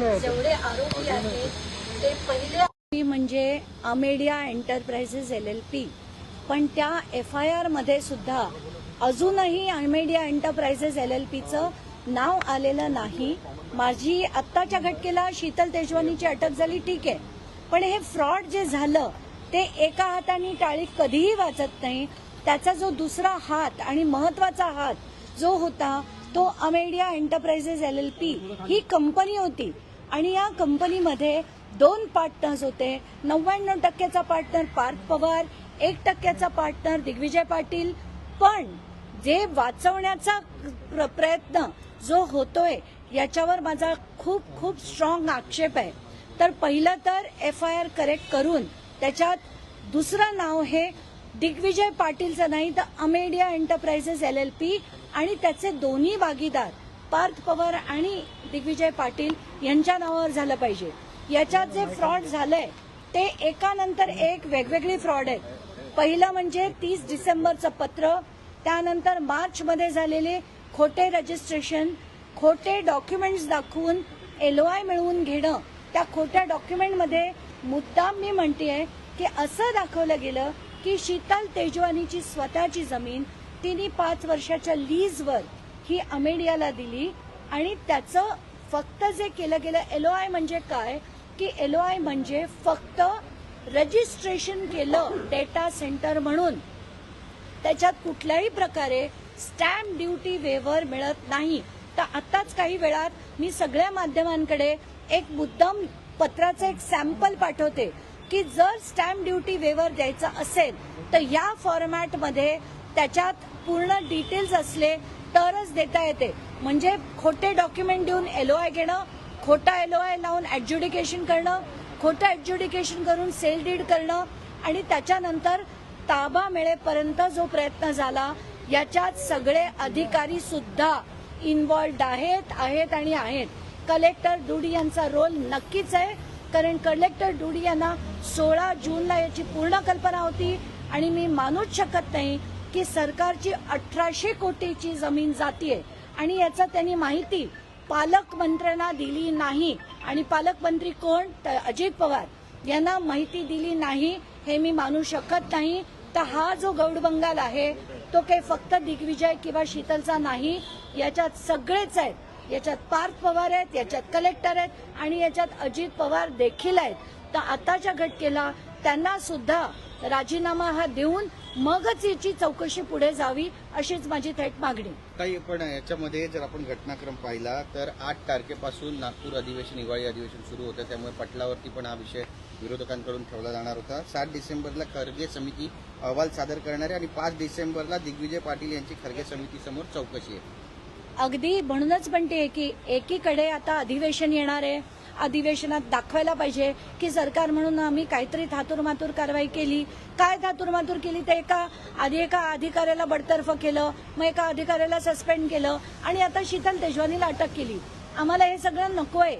जेवढे आरोपी आहेत ते पहिले म्हणजे Amedia enterprises L L P. पण त्या एफ आय आरमध्ये सुद्धा अजूनही अमेडिया एंटरप्राइजेस एल एल पीचं नाव आलेलं नाही. माझी आत्ताच्या घटकेला शीतल तेजवानीची अटक झाली ठीक आहे. पण हे फ्रॉड जे झालं ते एका हाताने टाळी कधीही वाचत नाही. त्याचा जो दुसरा हात आणि महत्त्वाचा हात जो होता तो Amedia enterprises L L P ही कंपनी होती. आणि या कंपनीमध्ये दोन पार्टनर्स होते. नव्याण्णव टक्क्याचा पार्टनर पार्थ पवार एक टक्क्याचा पार्टनर दिग्विजय पाटील. पण जे वाचवण्याचा प्र- प्रयत्न जो होतोय याच्यावर माझा खूप खूप स्ट्रॉंग आक्षेप आहे. तर पहिलं तर एफ आय आर करेक्ट करून त्याच्यात दुसरं नाव हे दिग्विजय पाटीलचं नाही तर Amedia enterprises L L P आणि त्याचे दोन्ही भागीदार पार्थ पवार आणि दिग्विजय पाटील यांच्या नावावर झालं पाहिजे. याच्यात जे फ्रॉड झालंय ते एकानंतर एक वेगवेगळी फ्रॉड आहेत. पहिलं म्हणजे तीस डिसेंबरचं पत्र त्यानंतर मार्चमध्ये झालेले खोटे रजिस्ट्रेशन खोटे डॉक्युमेंट्स दाखवून एलओआय मिळवून घेणं त्या खोट्या डॉक्युमेंटमध्ये मुद्दाम मी म्हणतेय की असं दाखवलं गेलं की शीतल तेजवानीची स्वतःची जमीन तिने पाच वर्षाच्या लीजवर ही अमेडियाला दिली आणि त्याचं फक्त जे केलं गेलं एलओआय म्हणजे काय? की एलओआय म्हणजे फक्त रजिस्ट्रेशन केलं डेटा सेंटर म्हणून. त्याच्यात कुठल्याही प्रकारे स्टॅम्प ड्युटी वेवर मिळत नाही. तर आताच काही वेळात मी सगळ्या माध्यमांकडे एक मुद्दाम पत्राचं एक सॅम्पल पाठवते की जर स्टॅम्प ड्युटी वेवर द्यायचा असेल तर या फॉर्मॅटमध्ये त्याच्यात पूर्ण डिटेल्स असले तरच देता येते. म्हणजे खोटे डॉक्युमेंट देऊन एलओआय घेणं खोटा एलओआय लावून ॲडज्युडिकेशन करणं खोटं ॲडज्युडिकेशन करून सेल डीड करणं आणि त्याच्यानंतर ताबा मिळेपर्यंत जो प्रयत्न झाला याच्यात सगळे अधिकारी सुद्धा इन्वॉल्ड आहेत आहेत आणि आहेत. कलेक्टर डुडी यांचा रोल नक्कीच आहे कारण कलेक्टर डुडी यांना सोळा जूनला याची पूर्ण कल्पना होती आणि मी मानूच शकत नाही की सरकारची अठराशे कोटीची जमीन जातीये आणि याचा त्यांनी माहिती पालकमंत्र्यांना दिली नाही. आणि पालकमंत्री कोण? तर अजित पवार. यांना माहिती दिली नाही हे मी मानू शकत नाही. तर हा जो गौड बंगाल आहे तो काही फक्त दिग्विजय किंवा शीतलचा नाही. याच्यात सगळेच आहेत. याच्यात पार्थ पवार आहेत याच्यात कलेक्टर आहेत आणि याच्यात अजित पवार देखील आहेत. तर आताच्या घटकेला त्यांना सुद्धा राजीनामा हा देऊन मगच याची चौकशी पुढे जावी अशीच माझी थेट मागणी. काही पण याच्यामध्ये जर आपण घटनाक्रम पाहिला तर आठ तारखेपासून नागपूर अधिवेशन हिवाळी अधिवेशन सुरू होतं. त्यामुळे पटलावरती पण हा विषय विरोधकांकडून ठेवला जाणार होता. सात डिसेंबरला खरगे समिती अहवाल सादर करणार आहे आणि पाच डिसेंबरला दिग्विजय पाटील यांची खरगे समितीसमोर चौकशी आहे. अगदी म्हणूनच म्हणते की एकीकडे आता अधिवेशन येणार आहे. अधिवेशनात दाखवायला पाहिजे की सरकार म्हणून आम्ही काहीतरी थातुरमातूर कारवाई केली. काय थातुरमातूर केली? ते एका आधी एका अधिकाऱ्याला बडतर्फ केलं मग एका अधिकाऱ्याला सस्पेंड केलं आणि आता शीतल तेजवानीला अटक केली. आम्हाला हे सगळं नको आहे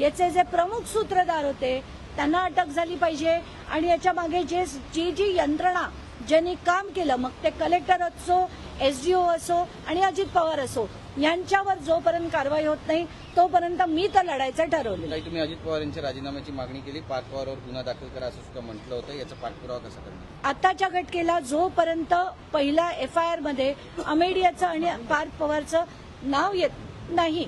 याचे जे प्रमुख सूत्रधार होते त्यांना अटक झाली पाहिजे आणि याच्या मागे जे जी जी यंत्रणा ज्यांनी काम केलं मग ते कलेक्टर असो एसडीओ असो आणि अजित पवार असो यांच्यावर जोपर्यंत कारवाई होत नाही तोपर्यंत मी तर लढायचं ठरवलेलं काही तुम्ही अजित पवार यांच्या राजीनाम्याची मागणी केली. पाच पवारवर गुन्हा दाखल करा असं सुद्धा म्हटलं होतं. याचा पाठपुरावा कसा करणार? आताच्या घटकेला जोपर्यंत पहिल्या एफ आय आरमध्ये अमेडियाचं आणि पार्थ पवारचं नाव येत नाही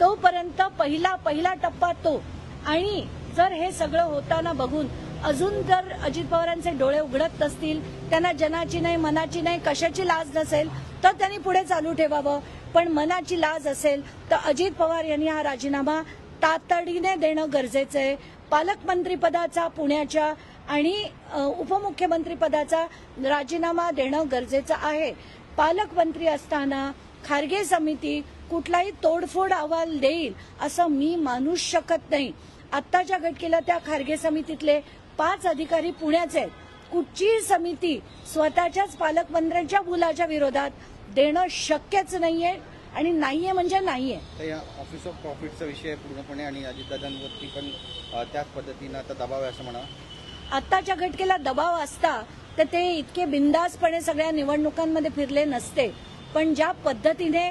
तोपर्यंत पहिला पहिला टप्पा तो. आणि जर हे सगळं होताना बघून अजून जर अजित पवारांचे डोळे उघडत नसतील त्यांना जनाची नाही मनाची नाही कशाची लाज नसेल तर त्यांनी पुढे चालू ठेवावं. पण मनाची लाज असेल तर अजित पवार यांनी हा राजीनामा तातडीने देणं गरजेचं आहे. पालकमंत्री पदाचा पुण्याच्या आणि उपमुख्यमंत्रीपदाचा उपमुख्यमंत्री पदाचा राजीनामा देणं गरजेचं आहे. पालकमंत्री असताना खारगे समिती कुठलाही तोडफोड अहवाल देईल असं मी मानू शकत नाही. आत्ताच्या घटकेला त्या खारगे समितीतले पाच अधिकारी पुण्याचे आहेत. कुठचीही समिती स्वतःच्याच पालकमंत्र्यांच्या मुलाच्या विरोधात देणं शक्यच नाहीये आणि नाहीये म्हणजे नाहीये. तर या ऑफिस ऑफ प्रॉफिटचा विषय पूर्णपणे आणि अजितदादांवरती पण अ, त्याच पद्धतीनं आता दबाव आहे असं म्हणावं आत्ताच्या घटकेला दबाव असता तर ते इतके बिंदासपणे सगळ्या निवडणुकांमध्ये फिरले नसते. पण ज्या पद्धतीने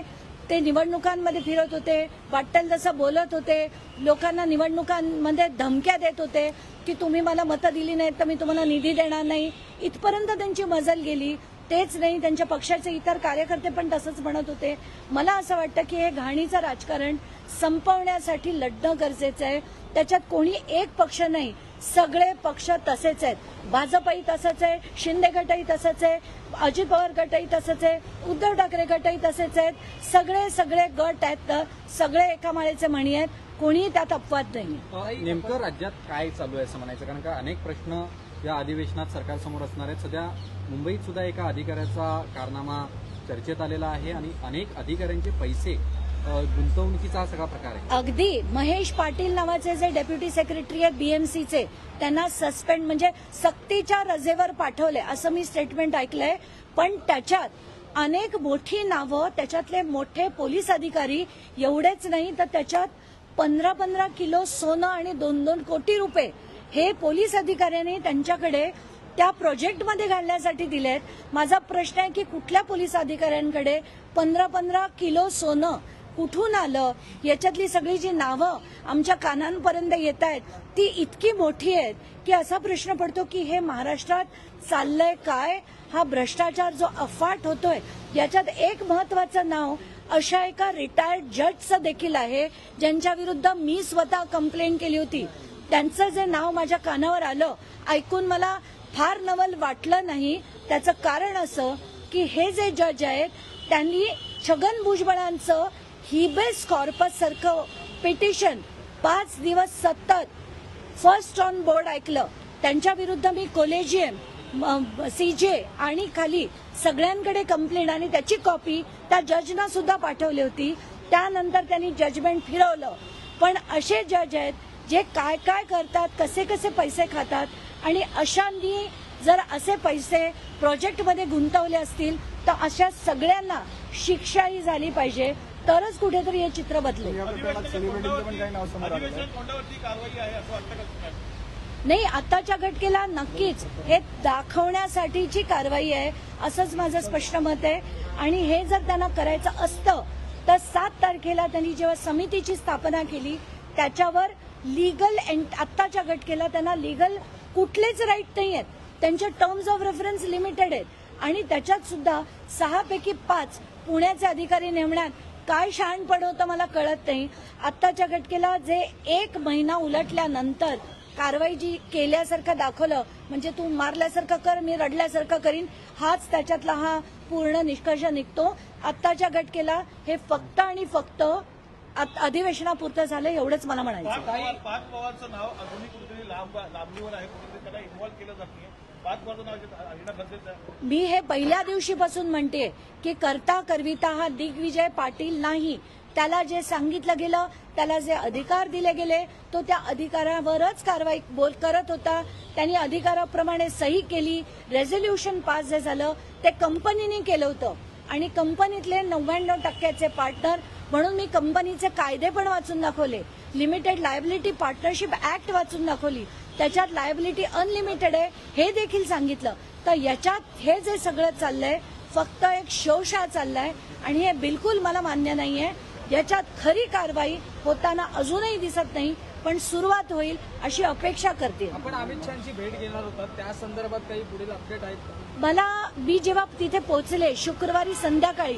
ते निवडणुकांमध्ये फिरत होते वाटेल तसं बोलत होते लोकांना निवडणुकांमध्ये धमक्या देत होते की तुम्ही मला मतं दिली नाहीत तर मी तुम्हाला निधी देणार नाही इथपर्यंत त्यांची मजल गेली. तेच नाही त्यांच्या पक्षाचे इतर कार्यकर्ते पण तसंच म्हणत होते. मला असं वाटतं की हे घाणीचं राजकारण संपवण्यासाठी लढणं गरजेचं आहे. त्याच्यात कोणी एक पक्ष नाही सगळे पक्ष तसेच आहेत. भाजपही तसंच आहे शिंदे गटही तसंच आहे अजित पवार गटही तसंच आहे उद्धव ठाकरे गटही तसेच आहेत. सगळे सगळे गट आहेत तर सगळे एका माळेचे म्हणी आहेत. कोणीही त्यात अपवाद नाही नेमकं राज्यात काय चालू आहे असं म्हणायचं? कारण का अनेक प्रश्न या अधिवेशनात सरकारसमोर असणार आहेत. सध्या मुंबईत सुद्धा एका अधिकाऱ्याचा कारनामा चर्चेत आलेला आहे आणि अनेक अधिकाऱ्यांचे पैसे गुंतवणुकीचा हा सगळा प्रकार आहे. अगदी महेश पाटील नावाचे जे डेप्युटी सेक्रेटरी आहेत बीएमसीचे त्यांना सस्पेंड म्हणजे सक्तीच्या रजेवर पाठवले असं मी स्टेटमेंट ऐकलंय. पण त्याच्यात अनेक मोठी नावं त्याच्यातले मोठे पोलीस अधिकारी एवढेच नाही तर त्याच्यात पंधरा पंधरा किलो सोनं आणि दोन दोन कोटी रुपये हे पोलीस अधिकाऱ्यांनी त्यांच्याकडे त्या प्रोजेक्टमध्ये घालण्यासाठी दिलेत. माझा प्रश्न आहे की कुठल्या पोलीस अधिकाऱ्यांकडे पंधरा पंधरा किलो सोनं कुठून आलं? याच्यातली सगळी जी नावं आमच्या कानांपर्यंत येत आहेत ती इतकी मोठी आहेत की असा प्रश्न पडतो की हे महाराष्ट्रात चाललंय काय? हा भ्रष्टाचार जो अफाट होतोय याच्यात एक महत्वाचं नाव अशा एका रिटायर्ड जजचं देखील आहे ज्यांच्या विरुद्ध मी स्वतः कंप्लेंट केली होती. त्यांचं जे नाव माझ्या कानावर आलं ऐकून मला फार नवल वाटलं नाही. त्याचं कारण असं की हे जे जज आहेत त्यांनी छगन भुजबळांचं हिबेस कॉर्पस सारखं पिटिशन पाच दिवस सतत फर्स्ट ऑन बोर्ड ऐकलं. त्यांच्या विरुद्ध मी कोलेजियम सीजे आणि खाली सगळ्यांकडे कंप्लेंट आणि त्याची कॉपी त्या जजना सुद्धा पाठवली होती. त्यानंतर त्यांनी जजमेंट फिरवलं. पण असे जज आहेत जे काय काय करतात कसे कसे पैसे खातात आणि अशांनी जर असे पैसे प्रोजेक्टमध्ये गुंतवले असतील तर अशा सगळ्यांना शिक्षाही झाली पाहिजे. तरच कुठेतरी हे चित्र बदलेल. नाही. आताच्या घटकेला नक्कीच हे दाखवण्यासाठीची कारवाई आहे असंच माझं स्पष्ट मत आहे. आणि हे जर त्यांना करायचं असतं तर सात तारखेला त्यांनी जेव्हा समितीची स्थापना केली त्याच्यावर लिगल आत्ताच्या घटकेला त्यांना लिगल कुठलेच राईट नाही आहेत त्यांच्या टर्म्स ऑफ रेफरन्स लिमिटेड आहेत. आणि त्याच्यात सुद्धा सहापैकी पाच पुण्याचे अधिकारी नेमण्यात काय शहाणपण होतं मला कळत नाही. आत्ताच्या घटकेला जे एक महिना उलटल्यानंतर कारवाई जी केल्यासारखं दाखवलं म्हणजे तू मारल्यासारखं कर मी रडल्यासारखं करीन हाच त्याच्यातला हा पूर्ण निष्कर्ष निघतो. आत्ताच्या घटकेला हे फक्त आणि फक्त अधिवेशनापुरतं झालं एवढंच मला म्हणायचं पाच पवार पाच पवारचं नाव अजूनही लांबणीवर आहे त्याला इन्व्हॉल्व केलं जात नाही मी हे पहिल्या दिवशीपासून म्हणते की करता करविता हा दिग्विजय पाटील नाही. त्याला जे सांगितलं गेलं त्याला जे अधिकार दिले गेले तो त्या अधिकारावरच कारवाई बोल करत होता. त्यांनी अधिकाराप्रमाणे सही केली रेझोल्युशन पास जे झालं ते कंपनीने केलं होतं. आणि कंपनीतले नव्याण्णव टक्क्याचे पार्टनर म्हणून मी कंपनीचे कायदे पण वाचून दाखवले. लिमिटेड लायबिलिटी पार्टनरशिप ऍक्ट वाचून दाखवली. त्याच्यात लायबिलिटी अनलिमिटेड आहे हे देखील सांगितलं. तर याच्यात हे जे सगळं चाललंय फक्त एक शोषा चाललाय आणि हे बिलकुल मला मान्य नाहीये. याच्यात खरी कारवाई होताना अजूनही दिसत नाही. पण सुरुवात होईल अशी अपेक्षा करते. आपण अमित शहाची भेट घेणार होता त्या संदर्भात काही पुढील अपडेट आहेत? मला मी जेव्हा तिथे पोहोचले शुक्रवारी संध्याकाळी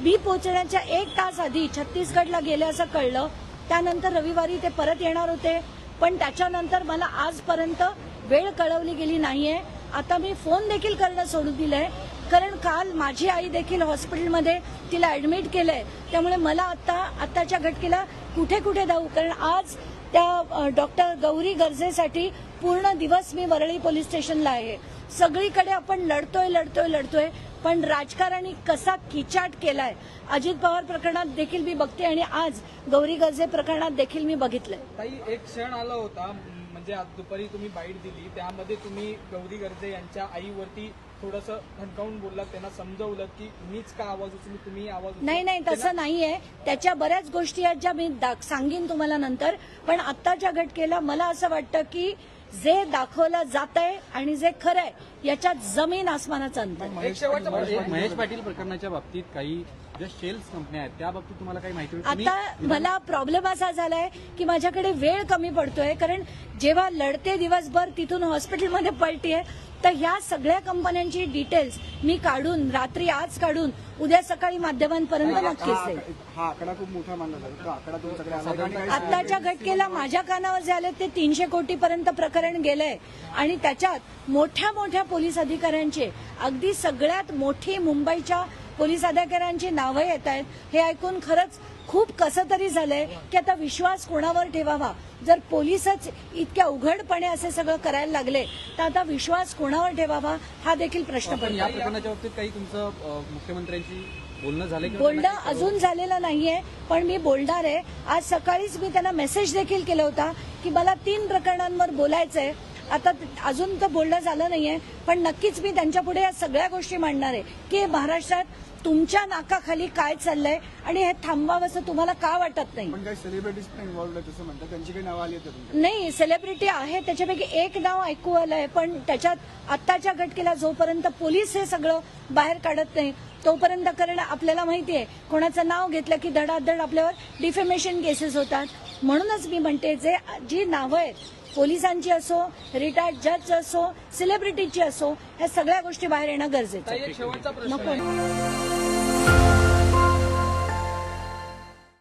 मी पोहोचण्याच्या एक तास आधी छत्तीसगडला गेले असं कळलं. त्यानंतर रविवारी ते परत येणार होते. पण त्याच्यानंतर मला आजपर्यंत वेळ कळवली गेली नाहीये. आता मी फोन देखील करणं सोडून दिलंय. कारण काल माझी आई देखील हॉस्पिटलमध्ये तिला ऍडमिट केलंय. त्यामुळे मला आता आताच्या घटकेला कुठे कुठे जाऊ? कारण आज त्या डॉक्टर गौरी गरजेसाठी पूर्ण दिवस मी वरळी पोलीस स्टेशनला आहे. सगळीकडे आपण लढतोय लढतोय लढतोय पण राजकारणी कसा किचाट केलाय अजित पवार प्रकरणात देखील मी बघते आणि आज गौरी गरजे प्रकरणात देखील मी बघितलंय. ताई एक क्षण आला होता म्हणजे आज दुपारी तुम्ही बाईट दिली त्यामध्ये तुम्ही गौरी गर्जे यांच्या आईवरती थोडस ठणकावून बोललात त्यांना समजवलं की मीच का आवाज उचलू तुम्ही आवाज उचला. नाही नाही तसं नाहीये त्याच्या बऱ्याच गोष्टी आहेत ज्या मी दाख- सांगीन तुम्हाला नंतर पण आत्ताच्या घटकेला मला असं वाटतं की जे दाखवलं जात आहे आणि जे खरं आहे याच्यात जमीन आसमानाचं अंतर आहे. एक शेवटचा प्रश्न महेश पाटील प्रकरणाच्या बाबतीत काही ज्या शेल्स कंपन्या आहेत त्या बाबतीत तुम्हाला काही माहिती आता मला प्रॉब्लेम असा झालाय की माझ्याकडे वेळ कमी पडतोय कारण जेव्हा लढते दिवसभर तिथून हॉस्पिटलमध्ये पलटीये तर ह्या सगळ्या कंपन्यांची डिटेल्स मी काढून रात्री आज काढून उद्या सकाळी माध्यमांपर्यंत नक्कीच देईल हा आकडा खूप मोठा मानला जातो. तो आकडा तुमच्याकडे आत्ताच्या घटकेला माझ्या कानावर जे आले ते तीनशे कोटीपर्यंत प्रकरण गेलंय. आणि त्याच्यात मोठ्या मोठ्या पोलीस अधिकाऱ्यांचे अगदी सगळ्यात मोठी मुंबईच्या पोलीस अधिकाऱ्यांची नावं येत आहेत हे ऐकून खरंच खूप कसं तरी झालंय की आता विश्वास कोणावर ठेवावा? जर पोलीसच इतक्या उघडपणे असे सगळं करायला लागले तर आता विश्वास कोणावर ठेवावा? हा देखील प्रश्न पण या पडतो प्रकरणाच्या बाबतीत काही तुमचं मुख्यमंत्र्यांशी बोलणं झालं बोलणं अजून झालेलं नाहीये पण मी बोलणार आहे. आज सकाळीच मी त्यांना मेसेज देखील केला होता की मला तीन प्रकरणांवर बोलायचंय. आता अजून तर बोलणं झालं नाहीये पण नक्कीच मी त्यांच्या पुढे या सगळ्या गोष्टी मांडणार आहे की महाराष्ट्रात तुमच्या नाकाखाली काय चाललंय आणि हे थांबवावं असं तुम्हाला का वाटत नाही? सेलिब्रिटीज त्यांची काही नावं आली नाही सेलिब्रिटी आहे त्याच्यापैकी एक नाव ऐकू आलंय पण त्याच्यात आत्ताच्या घटकेला जोपर्यंत पोलीस हे सगळं बाहेर काढत नाही तोपर्यंत कारण आपल्याला माहितीये कोणाचं नाव घेतलं की धडाधड आपल्यावर डिफेमेशन केसेस होतात. म्हणूनच मी म्हणते जे जी नावं आहेत पोलिसांची असो रिटायर्ड जज असो सेलिब्रिटीची असो ह्या सगळ्या गोष्टी बाहेर येणं गरजेचं नको. आहे.